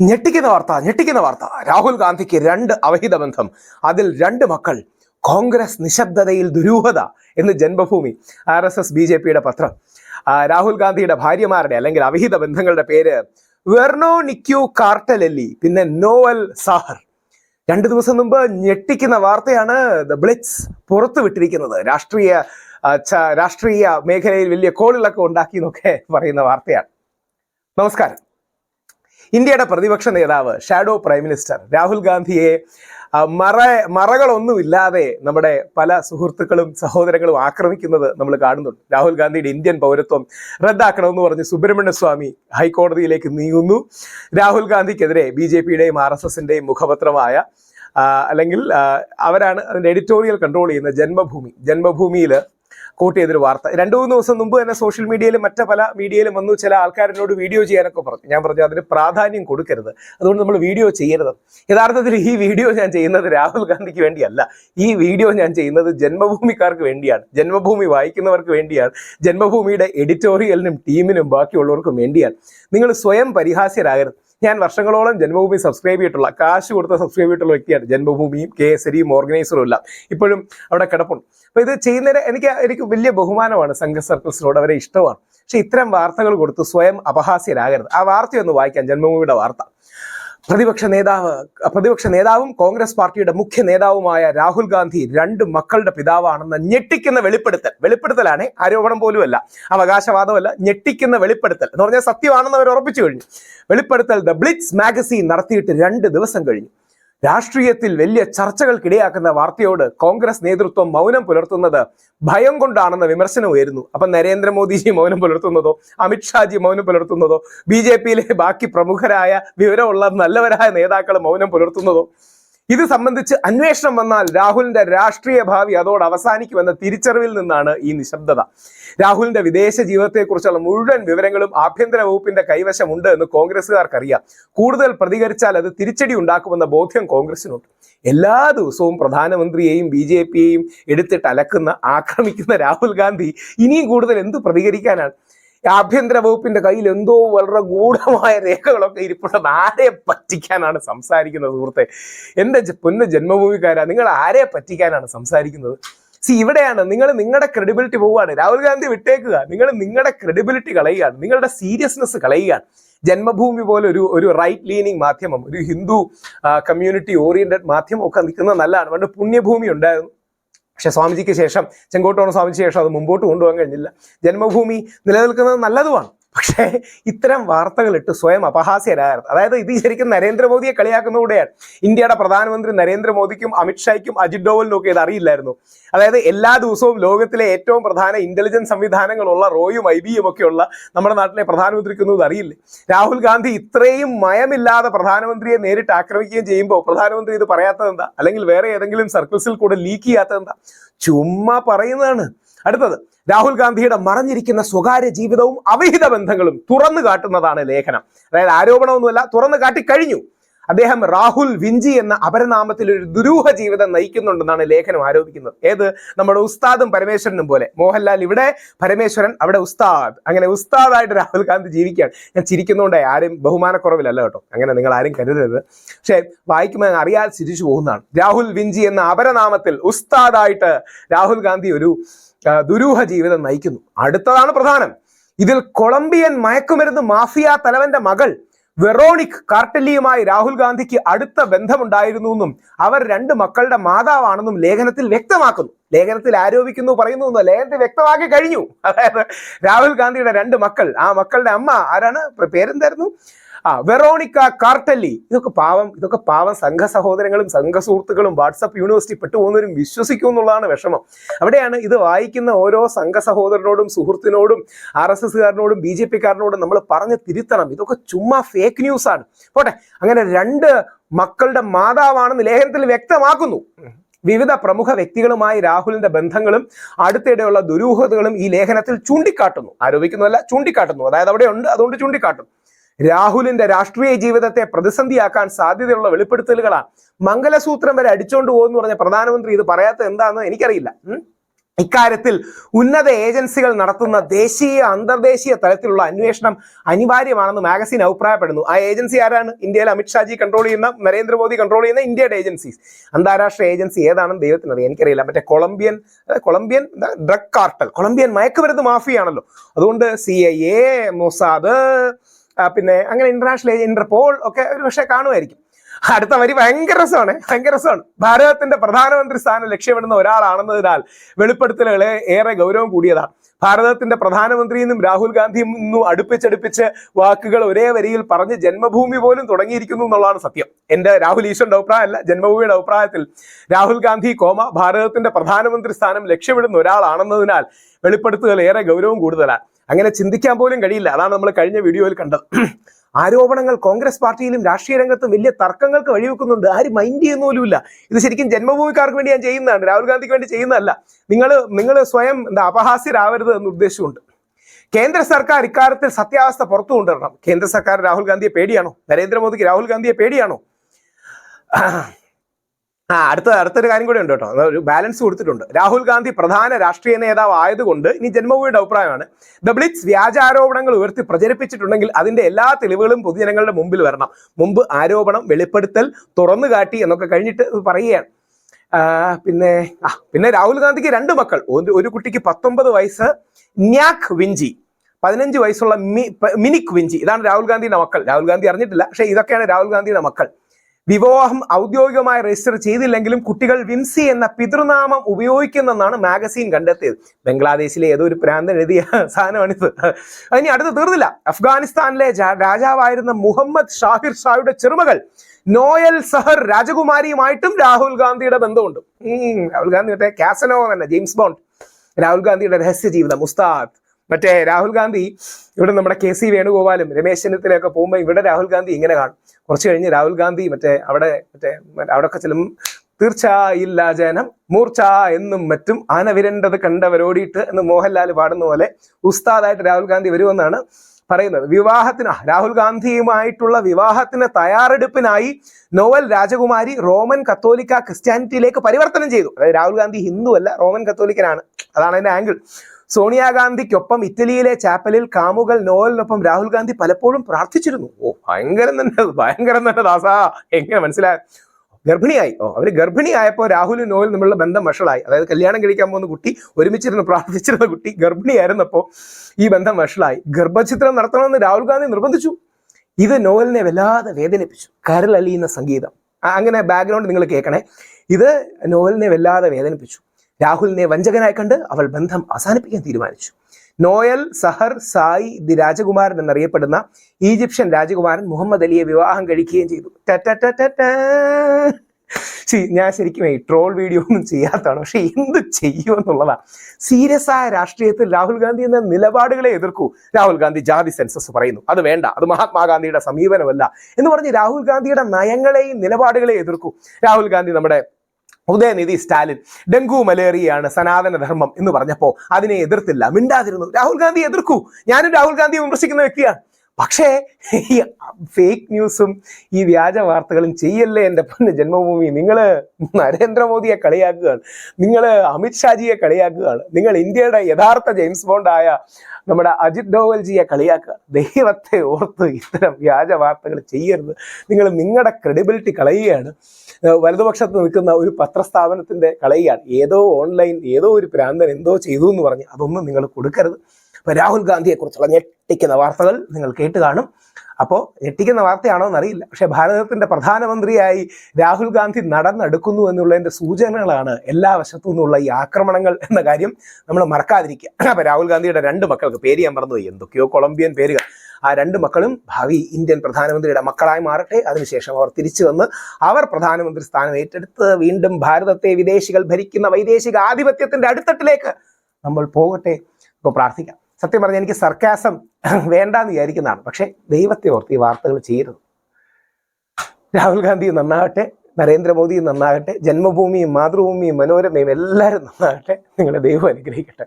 ഞെട്ടിക്കുന്ന വാർത്ത ഞെട്ടിക്കുന്ന വാർത്ത. രാഹുൽ ഗാന്ധിക്ക് രണ്ട് അവഹിത ബന്ധം. അതിൽ രണ്ട് മക്കൾ. കോൺഗ്രസ് നിശബ്ദതയിൽ ദുരൂഹത എന്ന് Janmabhumi R S S B J പിയുടെ പത്രം. രാഹുൽ ഗാന്ധിയുടെ ഭാര്യമാരുടെ അല്ലെങ്കിൽ അവിഹിത ബന്ധങ്ങളുടെ പേര് വെർണോ നിക്യു കാർട്ടലെല്ലി പിന്നെ നോവൽ സാഹർ. രണ്ടു ദിവസം മുമ്പ് ഞെട്ടിക്കുന്ന വാർത്തയാണ് ദ ബ്ലിറ്റ്സ് പുറത്തുവിട്ടിരിക്കുന്നത് രാഷ്ട്രീയ ആ, ച- രാഷ്ട്രീയ മേഖലയിൽ വലിയ കോളിളക്കം ഉണ്ടാക്കി എന്നൊക്കെ പറയുന്ന വാർത്തയാണ്. നമസ്കാരം. ഇന്ത്യയുടെ പ്രതിപക്ഷ നേതാവ് ഷാഡോ പ്രൈം മിനിസ്റ്റർ രാഹുൽ ഗാന്ധിയെ മറ മറകളൊന്നുമില്ലാതെ നമ്മുടെ പല സുഹൃത്തുക്കളും സഹോദരങ്ങളും ആക്രമിക്കുന്നത് നമ്മൾ കാണുന്നുണ്ട്. രാഹുൽ ഗാന്ധിയുടെ ഇന്ത്യൻ പൗരത്വം റദ്ദാക്കണമെന്ന് പറഞ്ഞ് സുബ്രഹ്മണ്യ സ്വാമി ഹൈക്കോടതിയിലേക്ക് നീങ്ങുന്നു. രാഹുൽ ഗാന്ധിക്കെതിരെ ബി ജെ പിയുടെയും ആർ എസ് എസിന്റെയും മുഖപത്രമായ അല്ലെങ്കിൽ അവരാണ് അതിന്റെ എഡിറ്റോറിയൽ കൺട്രോൾ ചെയ്യുന്ന ജന്മഭൂമി. ജന്മഭൂമിയിൽ കോട്ട് ചെയ്തൊരു വാർത്ത. രണ്ടു മൂന്ന് ദിവസം മുമ്പ് തന്നെ സോഷ്യൽ മീഡിയയിലും മറ്റു പല മീഡിയയിലും വന്നു ചില ആൾക്കാരനോട് വീഡിയോ ചെയ്യാനൊക്കെ പറഞ്ഞു. ഞാൻ പറഞ്ഞു അതിന് പ്രാധാന്യം കൊടുക്കരുത്. അതുകൊണ്ട് നമ്മൾ വീഡിയോ ചെയ്യരുത്. യഥാർത്ഥത്തിൽ ഈ വീഡിയോ ഞാൻ ചെയ്യുന്നത് രാഹുൽ ഗാന്ധിക്ക് വേണ്ടിയല്ല. ഈ വീഡിയോ ഞാൻ ചെയ്യുന്നത് ജന്മഭൂമിക്കാർക്ക് വേണ്ടിയാണ്. ജന്മഭൂമി വായിക്കുന്നവർക്ക് വേണ്ടിയാണ്. ജന്മഭൂമിയുടെ എഡിറ്റോറിയലിനും ടീമിനും ബാക്കിയുള്ളവർക്കും വേണ്ടിയാണ്. നിങ്ങൾ സ്വയം പരിഹാസ്യരാകരുത്. ഞാൻ വർഷങ്ങളോളം ജന്മഭൂമി സബ്സ്ക്രൈബ് ചെയ്തിട്ടുള്ള കാശ് കൊടുത്ത് സബ്സ്ക്രൈബ് ചെയ്തിട്ടുള്ള വ്യക്തിയാണ് ജന്മഭൂമിയും കെ എസ് എരിയും ഓർഗനൈസറും എല്ലാം. ഇപ്പോഴും അവിടെ കിടപ്പുണ്ട്. അപ്പൊ ഇത് ചെയ്യുന്നതിന് എനിക്ക് എനിക്ക് വലിയ ബഹുമാനമാണ് സംഘ സർക്കിൾസിനോട് അവരെ ഇഷ്ടമാണ്. പക്ഷെ ഇത്തരം വാർത്തകൾ കൊടുത്ത് സ്വയം അപഹാസ്യരാകരുത്. ആ വാർത്തയൊന്ന് വായിക്കാം ജന്മഭൂമിയുടെ വാർത്ത. പ്രതിപക്ഷ നേതാവ് പ്രതിപക്ഷ നേതാവും കോൺഗ്രസ് പാർട്ടിയുടെ മുഖ്യ നേതാവുമായ രാഹുൽ ഗാന്ധി രണ്ട് മക്കളുടെ പിതാവാണെന്ന് ഞെട്ടിക്കുന്ന വെളിപ്പെടുത്തൽ. വെളിപ്പെടുത്തലാണ് ആരോപണം പോലുമല്ല. അവകാശവാദമല്ല ഞെട്ടിക്കുന്ന വെളിപ്പെടുത്തൽ. എന്ന് പറഞ്ഞാൽ സത്യമാണെന്ന് അവർ ഉറപ്പിച്ചു കഴിഞ്ഞു. വെളിപ്പെടുത്തൽ ദ ബ്ലിറ്റ്സ് മാഗസീൻ നടത്തിയിട്ട് രണ്ട് ദിവസം കഴിഞ്ഞു. രാഷ്ട്രീയത്തിൽ വലിയ ചർച്ചകൾക്കിടയാക്കുന്ന വാർത്തയോട് കോൺഗ്രസ് നേതൃത്വം മൗനം പുലർത്തുന്നത് ഭയം കൊണ്ടാണെന്ന വിമർശനം ഉയരുന്നു. അപ്പൊ നരേന്ദ്രമോദിജി മൗനം പുലർത്തുന്നതോ അമിത്ഷാജി മൗനം പുലർത്തുന്നതോ ബി ബാക്കി പ്രമുഖരായ വിവരമുള്ള നല്ലവരായ നേതാക്കൾ മൗനം പുലർത്തുന്നതോ ഇത് സംബന്ധിച്ച് അന്വേഷണം വന്നാൽ രാഹുലിന്റെ രാഷ്ട്രീയ ഭാവി അതോട് അവസാനിക്കുമെന്ന തിരിച്ചറിവിൽ നിന്നാണ് ഈ നിശബ്ദത. രാഹുലിന്റെ വിദേശ ജീവിതത്തെക്കുറിച്ചുള്ള മുഴുവൻ വിവരങ്ങളും ആഭ്യന്തര വകുപ്പിന്റെ കൈവശമുണ്ട് എന്ന് കോൺഗ്രസ്സുകാർക്കറിയാം. കൂടുതൽ പ്രതികരിച്ചാൽ അത് തിരിച്ചടി ഉണ്ടാക്കുമെന്ന ബോധ്യം കോൺഗ്രസിനുണ്ട് എല്ലാ ദിവസവും പ്രധാനമന്ത്രിയെയും ബി ജെ പിയെയും എടുത്തിട്ട് അലക്കുന്ന ആക്രമിക്കുന്ന രാഹുൽ ഗാന്ധി ഇനിയും കൂടുതൽ എന്ത് പ്രതികരിക്കാനാണ്? ആഭ്യന്തര വകുപ്പിന്റെ കയ്യിൽ എന്തോ വളരെ ഗൂഢമായ രേഖകളൊക്കെ ഇരിപ്പുണ്ടെന്ന് ആരെ പറ്റിക്കാനാണ് സംസാരിക്കുന്നത് സുഹൃത്തെ? എന്റെ പൊന്നു ജന്മഭൂമിക്കാരാ നിങ്ങൾ ആരെ പറ്റിക്കാനാണ് സംസാരിക്കുന്നത്? സി ഇവിടെയാണ് നിങ്ങൾ നിങ്ങളുടെ ക്രെഡിബിലിറ്റി പോവുകയാണ്. രാഹുൽ ഗാന്ധി വിട്ടേക്കുക. നിങ്ങൾ നിങ്ങളുടെ ക്രെഡിബിലിറ്റി കളയുകയാണ്. നിങ്ങളുടെ സീരിയസ്നെസ് കളയുകയാണ്. ജന്മഭൂമി പോലെ ഒരു ഒരു റൈറ്റ് ലീനിങ് മാധ്യമം ഒരു ഹിന്ദു കമ്മ്യൂണിറ്റി ഓറിയന്റഡ് മാധ്യമം ഒക്കെ നിൽക്കുന്നത് നല്ലതാണ്. പണ്ട് പുണ്യഭൂമി ഉണ്ടായിരുന്നു. പക്ഷെ സ്വാമിജിക്ക് ശേഷം ചെങ്കോട്ടോണ സ്വാമിജിക്ക് ശേഷം അത് മുമ്പോട്ട് കൊണ്ടുപോകാൻ കഴിഞ്ഞില്ല. ജന്മഭൂമി നിലനിൽക്കുന്നത് നല്ലതുമാണ്. പക്ഷേ ഇത്തരം വാർത്തകൾ ഇട്ട് സ്വയം അപഹാസ്യരാകരുത് അതായത് ഇത് ശരിക്കും നരേന്ദ്രമോദിയെ കളിയാക്കുന്നതോടെയാണ്. ഇന്ത്യയുടെ പ്രധാനമന്ത്രി നരേന്ദ്രമോദിക്കും അമിത്ഷായ്ക്കും അജിത് ഡോവലിനും ഒക്കെ ഇത് അറിയില്ലായിരുന്നു. അതായത് എല്ലാ ദിവസവും ലോകത്തിലെ ഏറ്റവും പ്രധാന ഇന്റലിജൻസ് സംവിധാനങ്ങളുള്ള റോയും ഐ ബിയും ഒക്കെയുള്ള നമ്മുടെ നാട്ടിലെ പ്രധാനമന്ത്രിക്കൊന്നും ഇത് അറിയില്ലേ. രാഹുൽ ഗാന്ധി ഇത്രയും മയമില്ലാതെ പ്രധാനമന്ത്രിയെ നേരിട്ട് ആക്രമിക്കുകയും ചെയ്യുമ്പോൾ പ്രധാനമന്ത്രി ഇത് പറയാത്തത് എന്താ അല്ലെങ്കിൽ വേറെ ഏതെങ്കിലും സർക്കിൾസിൽ കൂടെ ലീക്ക് ചെയ്യാത്തത് എന്താ ചുമ്മാ പറയുന്നതാണ്. അടുത്തത് രാഹുൽ ഗാന്ധിയുടെ മറഞ്ഞിരിക്കുന്ന സ്വകാര്യ ജീവിതവും അവിഹിത ബന്ധങ്ങളും തുറന്നു കാട്ടുന്നതാണ് ലേഖനം. അതായത് ആരോപണമൊന്നുമല്ല തുറന്നു കാട്ടി കഴിഞ്ഞു. അദ്ദേഹം രാഹുൽ വിഞ്ചി എന്ന അപരനാമത്തിൽ ഒരു ദുരൂഹ ജീവിതം നയിക്കുന്നുണ്ടെന്നാണ് ലേഖനം ആരോപിക്കുന്നത്. ഏത്? നമ്മുടെ ഉസ്താദും പരമേശ്വരനും പോലെ. മോഹൻലാൽ ഇവിടെ പരമേശ്വരൻ അവിടെ ഉസ്താദ്. അങ്ങനെ ഉസ്താദായിട്ട് രാഹുൽ ഗാന്ധി ജീവിക്കുകയാണ്. ഞാൻ ചിരിക്കുന്നതുകൊണ്ട് ആരും ബഹുമാനക്കുറവിലല്ല കേട്ടോ. അങ്ങനെ നിങ്ങൾ ആരും കരുതരുത്. പക്ഷേ വായിക്കുമ്പോൾ അറിയാതെ ചിരിച്ചു പോകുന്നതാണ്. രാഹുൽ വിഞ്ചി എന്ന അപരനാമത്തിൽ ഉസ്താദായിട്ട് രാഹുൽ ഗാന്ധി ഒരു ദുരൂഹ ജീവിതം നയിക്കുന്നു. അടുത്തതാണ് പ്രധാനം. ഇതിൽ കൊളംബിയൻ മയക്കുമരുന്ന് മാഫിയ തലവന്റെ മകൾ വെറോണിക് കാർട്ടല്ലിയുമായി രാഹുൽ ഗാന്ധിക്ക് അടുത്ത ബന്ധമുണ്ടായിരുന്നു എന്നും അവർ രണ്ട് മക്കളുടെ മാതാവാണെന്നും ലേഖനത്തിൽ വ്യക്തമാക്കുന്നു. ലേഖനത്തിൽ ആരോപിക്കുന്നു പറയുന്നു എന്ന് ലേഖനത്തിൽ വ്യക്തമാക്കി കഴിഞ്ഞു. അതായത് രാഹുൽ ഗാന്ധിയുടെ രണ്ട് മക്കൾ ആ മക്കളുടെ അമ്മ ആരാണ്? പേരെന്തായിരുന്നു? ആ വെറോണിക്ക കാർട്ടല്ലി ഇതൊക്കെ പാവം ഇതൊക്കെ പാവം സംഘ സഹോദരങ്ങളും സംഘ സുഹൃത്തുക്കളും വാട്സപ്പ് യൂണിവേഴ്സിറ്റി പെട്ടുപോകുന്നവരും വിശ്വസിക്കും എന്നുള്ളതാണ് വിഷമം. അവിടെയാണ് ഇത് വായിക്കുന്ന ഓരോ സംഘ സഹോദരനോടും സുഹൃത്തിനോടും ആർ എസ് എസ്സുകാരനോടും ബി ജെ പിക്കാരനോടും നമ്മൾ പറഞ്ഞ് തിരുത്തണം. ഇതൊക്കെ ചുമ്മാ ഫേക്ക് ന്യൂസ് ആണ്. പോട്ടെ അങ്ങനെ രണ്ട് മക്കളുടെ മാതാവാണെന്ന് ലേഖനത്തിൽ വ്യക്തമാക്കുന്നു. വിവിധ പ്രമുഖ വ്യക്തികളുമായി രാഹുലിന്റെ ബന്ധങ്ങളും അടുത്തിടെയുള്ള ദുരൂഹതകളും ഈ ലേഖനത്തിൽ ചൂണ്ടിക്കാട്ടുന്നു. ആരോപിക്കുന്നതല്ല ചൂണ്ടിക്കാട്ടുന്നു. അതായത് അവിടെ ഉണ്ട് അതുകൊണ്ട് ചൂണ്ടിക്കാട്ടും രാഹുലിന്റെ രാഷ്ട്രീയ ജീവിതത്തെ പ്രതിസന്ധിയാക്കാൻ സാധ്യതയുള്ള വെളിപ്പെടുത്തലുകളാണ്. മംഗലസൂത്രം വരെ അടിച്ചോണ്ട് പോകുന്നു പറഞ്ഞ പ്രധാനമന്ത്രി ഇത് പറയാത്ത എന്താണെന്ന് എനിക്കറിയില്ല. ഇക്കാര്യത്തിൽ ഉന്നത ഏജൻസികൾ നടത്തുന്ന ദേശീയ അന്തർദേശീയ തലത്തിലുള്ള അന്വേഷണം അനിവാര്യമാണെന്ന് മാഗസിൻ അഭിപ്രായപ്പെടുന്നു. ആ ഏജൻസി ആരാണ്? ഇന്ത്യയിൽ അമിത്ഷാജി കൺട്രോൾ ചെയ്യുന്ന നരേന്ദ്രമോദി കൺട്രോൾ ചെയ്യുന്ന ഇന്ത്യയുടെ ഏജൻസീസ്. അന്താരാഷ്ട്ര ഏജൻസി ഏതാണെന്ന് ദൈവത്തിനറിയാം. എനിക്കറിയില്ല. മറ്റേ Colombian Colombian drug cartel Colombian മയക്കുമരുന്ന് മാഫിയാണല്ലോ. അതുകൊണ്ട് സി ഐ എ മൊസാദ് പിന്നെ അങ്ങനെ ഇന്റർനാഷണൽ ഇന്റർപോൾ ഒക്കെ ഒരു പക്ഷേ കാണുമായിരിക്കും. അടുത്ത വരി ഭയങ്കര രസമാണ് ഭയങ്കര രസമാണ്. ഭാരതത്തിന്റെ പ്രധാനമന്ത്രി സ്ഥാനം ലക്ഷ്യമിടുന്ന ഒരാളാണെന്നതിനാൽ വെളിപ്പെടുത്തലുകളെ ഏറെ ഗൗരവം കൂടിയതാണ്. ഭാരതത്തിന്റെ പ്രധാനമന്ത്രി എന്നും രാഹുൽ ഗാന്ധിയും നിന്നും അടുപ്പിച്ചടുപ്പിച്ച് വാക്കുകൾ ഒരേ വരിയിൽ പറഞ്ഞ് ജന്മഭൂമി പോലും തുടങ്ങിയിരിക്കുന്നു എന്നുള്ളതാണ് സത്യം. എന്റെ രാഹുൽ ഈശ്വറിന്റെ അഭിപ്രായമല്ല ജന്മഭൂമിയുടെ അഭിപ്രായത്തിൽ രാഹുൽ ഗാന്ധി കോമ ഭാരതത്തിന്റെ പ്രധാനമന്ത്രി സ്ഥാനം ലക്ഷ്യമിടുന്ന ഒരാളാണെന്നതിനാൽ വെളിപ്പെടുത്തുകൾ ഏറെ ഗൗരവം കൂടുതലാണ്. അങ്ങനെ ചിന്തിക്കാൻ പോലും കഴിയില്ല. അതാണ് നമ്മൾ കഴിഞ്ഞ വീഡിയോയിൽ കണ്ടത്. ആരോപണങ്ങൾ കോൺഗ്രസ് പാർട്ടിയിലും രാഷ്ട്രീയ രംഗത്തും വലിയ തർക്കങ്ങൾക്ക് വഴിവെക്കുന്നുണ്ട്. ആരും മൈൻഡ് ചെയ്യുന്ന പോലുമില്ല. ഇത് ശരിക്കും ജന്മഭൂമിക്കാർക്ക് വേണ്ടി ഞാൻ ചെയ്യുന്നതാണ്. രാഹുൽ ഗാന്ധിക്ക് വേണ്ടി ചെയ്യുന്നതല്ല. നിങ്ങൾ നിങ്ങൾ സ്വയം എന്താ അപഹാസ്യരാവരുത് എന്ന് ഉദ്ദേശമുണ്ട്. കേന്ദ്ര സർക്കാർ ഇക്കാര്യത്തിൽ സത്യാവസ്ഥ പുറത്തു കൊണ്ടുവരണം. കേന്ദ്ര സർക്കാർ രാഹുൽ ഗാന്ധിയെ പേടിയാണോ? നരേന്ദ്രമോദിക്ക് രാഹുൽ ഗാന്ധിയെ പേടിയാണോ? ആ അടുത്ത അടുത്തൊരു കാര്യം കൂടെ ഉണ്ട് കേട്ടോ. ഒരു ബാലൻസ് കൊടുത്തിട്ടുണ്ട്. രാഹുൽ ഗാന്ധി പ്രധാന രാഷ്ട്രീയ നേതാവ് ആയതുകൊണ്ട് ഇനി ജന്മഭൂമിയുടെ അഭിപ്രായമാണ്. ദ ബ്ലിറ്റ്സ് വ്യാജ ആരോപണങ്ങൾ ഉയർത്തി പ്രചരിപ്പിച്ചിട്ടുണ്ടെങ്കിൽ അതിന്റെ എല്ലാ തെളിവുകളും പൊതുജനങ്ങളുടെ മുമ്പിൽ വരണം. മുമ്പ് ആരോപണം വെളിപ്പെടുത്തൽ തുറന്നു കാട്ടി എന്നൊക്കെ കഴിഞ്ഞിട്ട് പറയുകയാണ്. പിന്നെ ആ പിന്നെ രാഹുൽ ഗാന്ധിക്ക് രണ്ട് മക്കൾ. ഒരു കുട്ടിക്ക് പത്തൊമ്പത് വയസ്സ് ന്യാക് വിഞ്ചി പതിനഞ്ച് വയസ്സുള്ള മിനിക് വിഞ്ചി ഇതാണ് രാഹുൽ ഗാന്ധിയുടെ മക്കൾ. രാഹുൽ ഗാന്ധി അറിഞ്ഞിട്ടില്ല. പക്ഷേ ഇതൊക്കെയാണ് രാഹുൽ ഗാന്ധിയുടെ മക്കൾ. വിവാഹം ഔദ്യോഗികമായി രജിസ്റ്റർ ചെയ്തില്ലെങ്കിലും കുട്ടികൾ വിംസി എന്ന പിതൃനാമം ഉപയോഗിക്കുന്നെന്നാണ് മാഗസീൻ കണ്ടെത്തിയത്. ബംഗ്ലാദേശിലെ ഏതോ ഒരു പ്രാന്തൻ എഴുതിയ സാധനമാണിത് അതിന് അടുത്ത് തീർന്നില്ല. അഫ്ഗാനിസ്ഥാനിലെ രാജാവായിരുന്ന മുഹമ്മദ് ഷാഹിർ ഷായുടെ ചെറുമകൾ നോയൽ സഹർ രാജകുമാരിയുമായിട്ടും രാഹുൽ ഗാന്ധിയുടെ ബന്ധമുണ്ട്. രാഹുൽ ഗാന്ധി മറ്റേ കാസനോ തന്നെ ജെയിംസ് ബോണ്ട്. രാഹുൽ ഗാന്ധിയുടെ രഹസ്യ ജീവിതം ഉസ്താദ് മറ്റേ രാഹുൽ ഗാന്ധി ഇവിടെ നമ്മുടെ കെ സി വേണുഗോപാലും രമേശ് ചെന്നിത്തലയൊക്കെ പോകുമ്പോൾ ഇവിടെ രാഹുൽ ഗാന്ധി ഇങ്ങനെ കാണും. കുറച്ച് കഴിഞ്ഞ് രാഹുൽ ഗാന്ധി മറ്റേ അവിടെ മറ്റേ അവിടെ അവിടെയൊക്കെ ചെല്ലും തീർച്ചയില്ല ജനം മൂർച്ച എന്നും മറ്റും ആനവിരണ്ടത് കണ്ടവരോടിയിട്ട് എന്ന് മോഹൻലാൽ പാടുന്ന പോലെ ഉസ്താദായിട്ട് രാഹുൽ ഗാന്ധി വരുമെന്നാണ് പറയുന്നത്. വിവാഹത്തിന് രാഹുൽ ഗാന്ധിയുമായിട്ടുള്ള വിവാഹത്തിന് തയ്യാറെടുപ്പിനായി നോവൽ രാജകുമാരി റോമൻ കത്തോലിക്ക ക്രിസ്ത്യാനിറ്റിയിലേക്ക് പരിവർത്തനം ചെയ്തു. അതായത് രാഹുൽ ഗാന്ധി ഹിന്ദു അല്ല റോമൻ കത്തോലിക്കനാണ്. അതാണ് അതിന്റെ ആംഗിൾ. സോണിയാഗാന്ധിക്കൊപ്പം ഇറ്റലിയിലെ ചാപ്പലിൽ കാമുകൾ നോവലിനൊപ്പം രാഹുൽ ഗാന്ധി പലപ്പോഴും പ്രാർത്ഥിച്ചിരുന്നു. ഓ ഭയങ്കരം തന്നെ ഭയങ്കരം തന്നെ ദാസാ. എങ്ങനെ മനസ്സിലായ ഗർഭിണിയായി. ഓ അവർ ഗർഭിണിയായപ്പോൾ രാഹുലും നോവൽ തമ്മിലുള്ള ബന്ധം വഷളായി. അതായത് കല്യാണം കഴിക്കാൻ പോകുന്ന കുട്ടി ഒരുമിച്ചിരുന്ന് പ്രാർത്ഥിച്ചിരുന്ന കുട്ടി ഗർഭിണിയായിരുന്നപ്പോൾ ഈ ബന്ധം വഷളായി. ഗർഭചിത്രം നടത്തണമെന്ന് രാഹുൽ ഗാന്ധി നിർബന്ധിച്ചു. ഇത് നോവലിനെ വല്ലാതെ വേദനിപ്പിച്ചു. കരൾ അലിയുന്ന സംഗീതം അങ്ങനെ ബാക്ക്ഗ്രൗണ്ട് നിങ്ങൾ കേൾക്കണേ. ഇത് നോവലിനെ വല്ലാതെ വേദനിപ്പിച്ചു. രാഹുലിനെ വഞ്ചകനായി കണ്ട് അവൾ ബന്ധം അവസാനിപ്പിക്കാൻ തീരുമാനിച്ചു. നോയൽ സഹർ സായി ദി രാജകുമാരൻ എന്നറിയപ്പെടുന്ന ഈജിപ്ഷ്യൻ രാജകുമാരൻ മുഹമ്മദ് അലിയെ വിവാഹം കഴിക്കുകയും ചെയ്തു. ഞാൻ ശരിക്കും ഈ ട്രോൾ വീഡിയോ ഒന്നും ചെയ്യാത്തതാണ്. പക്ഷെ എന്ത് ചെയ്യുമെന്നുള്ളതാണ് സീരിയസ് ആയ രാഷ്ട്രീയത്തിൽ രാഹുൽ ഗാന്ധി എന്ന നിലപാടുകളെ എതിർക്കൂ. രാഹുൽ ഗാന്ധി ജാതി സെൻസസ് പറയുന്നു. അത് വേണ്ട. അത് മഹാത്മാഗാന്ധിയുടെ സമീപനമല്ല എന്ന് പറഞ്ഞ് രാഹുൽ ഗാന്ധിയുടെ നയങ്ങളെയും നിലപാടുകളെയും എതിർക്കൂ. രാഹുൽ ഗാന്ധി നമ്മുടെ ഉദയനിധി സ്റ്റാലിൻ ഡെങ്കു മലേറിയയാണ് സനാതന ധർമ്മം എന്ന് പറഞ്ഞപ്പോൾ അതിനെ എതിർത്തില്ല. മിണ്ടാതിരുന്നു. രാഹുൽ ഗാന്ധി എതിർക്കൂ. ഞാനും രാഹുൽ ഗാന്ധിയെ വിമർശിക്കുന്ന വ്യക്തിയാണ്. പക്ഷേ ഈ ഫേക്ക് ന്യൂസും ഈ വ്യാജ വാർത്തകളും ചെയ്യല്ലേ എന്റെ പൊന്ന് ജന്മഭൂമി? നിങ്ങൾ നരേന്ദ്രമോദിയെ കളിയാക്കുകയാണ്. നിങ്ങൾ അമിത്ഷാജിയെ കളിയാക്കുകയാണ്. നിങ്ങൾ ഇന്ത്യയുടെ യഥാർത്ഥ ജെയിംസ് ബോണ്ടായ നമ്മുടെ അജിത് ഡോവൽജിയെ കളിയാക്കുക ദൈവത്തെ ഓർത്ത് ഇത്തരം വ്യാജ വാർത്തകൾ ചെയ്യരുത്. നിങ്ങൾ നിങ്ങളുടെ ക്രെഡിബിലിറ്റി കളയുകയാണ്. വലതുപക്ഷത്ത് നിൽക്കുന്ന ഒരു പത്രസ്ഥാപനത്തിന്റെ കളയുകയാണ്. ഏതോ ഓൺലൈൻ ഏതോ ഒരു പ്രാന്തൻ എന്തോ ചെയ്തു എന്ന് പറഞ്ഞ് അതൊന്നും നിങ്ങൾ കൊടുക്കരുത്. അപ്പൊ രാഹുൽ ഗാന്ധിയെ കുറിച്ചുള്ള ഞെട്ടിക്കുന്ന വാർത്തകൾ നിങ്ങൾ കേട്ട് കാണും. അപ്പോൾ ഞെട്ടിക്കുന്ന വാർത്തയാണോ എന്നറിയില്ല. പക്ഷേ ഭാരതത്തിന്റെ പ്രധാനമന്ത്രിയായി രാഹുൽ ഗാന്ധി നടന്നെടുക്കുന്നു എന്നുള്ളതിന്റെ സൂചനകളാണ് എല്ലാ വശത്തു നിന്നുള്ള ഈ ആക്രമണങ്ങൾ എന്ന കാര്യം നമ്മൾ മറക്കാതിരിക്കുക. അപ്പൊ രാഹുൽ ഗാന്ധിയുടെ രണ്ട് മക്കൾക്ക് പേര് ഞാൻ പറഞ്ഞത് എന്തൊക്കെയോ കൊളംബിയൻ പേരുകൾ. ആ രണ്ട് മക്കളും ഭാവി ഇന്ത്യൻ പ്രധാനമന്ത്രിയുടെ മക്കളായി മാറട്ടെ. അതിനുശേഷം അവർ തിരിച്ചു വന്ന് അവർ പ്രധാനമന്ത്രി സ്ഥാനം ഏറ്റെടുത്ത് വീണ്ടും ഭാരതത്തെ വിദേശികൾ ഭരിക്കുന്ന വൈദേശിക ആധിപത്യത്തിന്റെ അടുത്തട്ടിലേക്ക് നമ്മൾ പോകട്ടെ. ഇപ്പോൾ പ്രാർത്ഥിക്കാം. സത്യം പറഞ്ഞാൽ എനിക്ക് സർക്കാസം വേണ്ടാന്ന് വിചാരിക്കുന്നതാണ്. പക്ഷേ ദൈവത്തെ ഓർത്ത് ഈ വാർത്തകൾ ചെയ്യരുത് രാഹുൽ ഗാന്ധി നന്നാകട്ടെ നരേന്ദ്രമോദിയും നന്നാകട്ടെ ജന്മഭൂമിയും മാതൃഭൂമിയും മനോരമയും എല്ലാവരും നന്നാകട്ടെ നിങ്ങളെ ദൈവം അനുഗ്രഹിക്കട്ടെ.